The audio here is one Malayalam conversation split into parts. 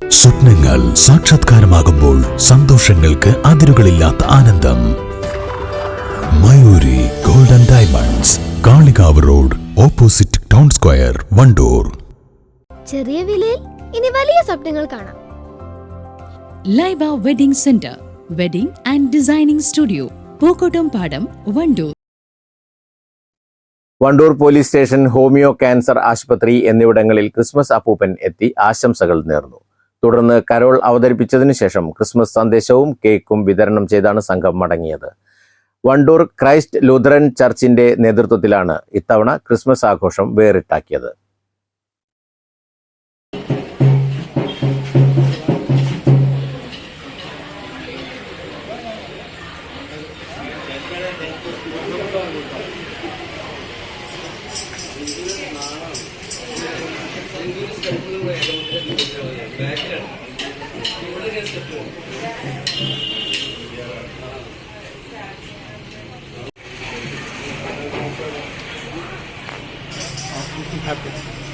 സ്വപ്നങ്ങൾ സാക്ഷാത്കാരമാകുമ്പോൾ സന്തോഷങ്ങൾക്ക് അതിരുകളില്ലാത്ത ആനന്ദം. Mayuri golden diamonds Kalikavu road opposite town square Wandoor. ചെറിയ വിലയിൽ ഇനി വലിയ സ്വപ്നങ്ങൾ കാണാം. Laiba wedding centre wedding and designing studio Pookkottumpadam Wandoor. Wandoor police station homeo cancer ആശുപത്രി എന്നിവിടങ്ങളിൽ ക്രിസ്മസ് അപ്പൂപ്പൻ എത്തി ആശംസകൾ നേർന്നു. തുടർന്ന് കരോൾ അവതരിപ്പിച്ചതിനു ശേഷം ക്രിസ്മസ് സന്ദേശവും കേക്കും വിതരണം ചെയ്താണ് സംഘം മടങ്ങിയത്. വണ്ടൂർ ക്രൈസ്റ്റ് ലൂഥറൻ ചർച്ചിന്റെ നേതൃത്വത്തിലാണ് ഇത്തവണ ക്രിസ്മസ് ആഘോഷം വേറിട്ടാക്കിയത്. Happy.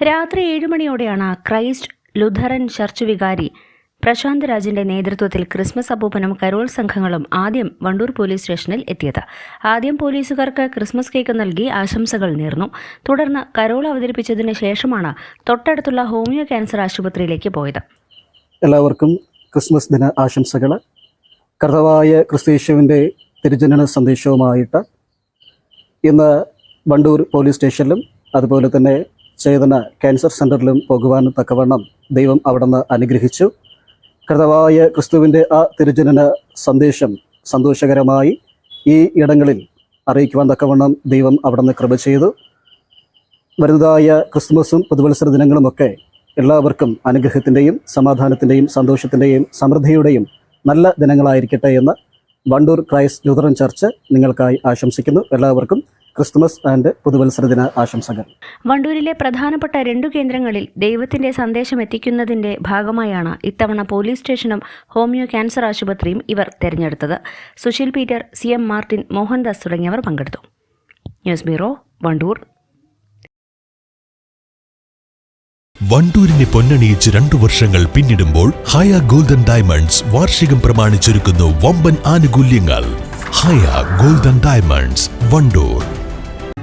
രാത്രി ഏഴുമണിയോടെയാണ് ക്രൈസ്റ്റ് ലുഥറൻ ചർച്ച് വികാരി പ്രശാന്ത് രാജിന്റെ നേതൃത്വത്തിൽ ക്രിസ്മസ് അപ്പൂപ്പനും കരോൾ സംഘങ്ങളും ആദ്യം വണ്ടൂർ പോലീസ് സ്റ്റേഷനിൽ എത്തിയത്. ആദ്യം പോലീസുകാർക്ക് ക്രിസ്മസ് കേക്ക് നൽകി ആശംസകൾ നേർന്നു. തുടർന്ന് കരോൾ അവതരിപ്പിച്ചതിന് ശേഷമാണ് തൊട്ടടുത്തുള്ള ഹോമിയോ ക്യാൻസർ ആശുപത്രിയിലേക്ക് പോയത്. എല്ലാവർക്കും ക്രിസ്മസ് ദിന ആശംസകൾ കർത്തവായ ക്രിസ്തീശുവിന്റെ തിരുജനന സന്ദേശവുമായിട്ട് ഇന്ന് വണ്ടൂർ പോലീസ് സ്റ്റേഷനിലും അതുപോലെ തന്നെ ചേതന ക്യാൻസർ സെന്ററിലും പോകുവാൻ തക്കവണ്ണം ദൈവം അവിടുന്ന് അനുഗ്രഹിച്ചു. കൃതവായ ക്രിസ്തുവിന്റെ ആ തിരുജനന സന്ദേശം സന്തോഷകരമായി ഈ ഇടങ്ങളിൽ അറിയിക്കുവാൻ തക്കവണ്ണം ദൈവം അവിടുന്ന് കൃപ ചെയ്തു. വരുന്നതായ ക്രിസ്മസും പുതുവത്സര ദിനങ്ങളുമൊക്കെ എല്ലാവർക്കും അനുഗ്രഹത്തിന്റെയും സമാധാനത്തിന്റെയും സന്തോഷത്തിന്റെയും സമൃദ്ധിയുടെയും നല്ല ദിനങ്ങളായിരിക്കട്ടെ എന്ന് വണ്ടൂർ ക്രൈസ്റ്റ് ലൂതറൻ ചർച്ച് നിങ്ങൾക്കായി ആശംസിക്കുന്നു. എല്ലാവർക്കും ക്രിസ്തുമസ് ആൻഡ് പുതുവത്സര ദിന ആശംസകൾ. വണ്ടൂരിലെ പ്രധാനപ്പെട്ട രണ്ടു കേന്ദ്രങ്ങളിൽ ദൈവത്തിന്റെ സന്ദേശം എത്തിക്കുന്നതിന്റെ ഭാഗമായാണ് ഇത്തവണ പോലീസ് സ്റ്റേഷനും ഹോമിയോ ക്യാൻസർ ആശുപത്രിയും ഇവർ തെരഞ്ഞെടുത്തത്. Susheel Peter C M Martin Mohandas തുടങ്ങിയവർ പങ്കെടുത്തു. News bureau Wandoor. വണ്ടൂരിനെ പൊന്നണിയിച്ച് രണ്ടു വർഷങ്ങൾ പിന്നിടുമ്പോൾ ഹയ ഗോൾഡൻ ഡയമണ്ട്സ് വാർഷികം പ്രമാണിച്ചൊരുക്കുന്നു വമ്പൻ ആനുകൂല്യങ്ങൾ. Haya golden diamonds Wandoor.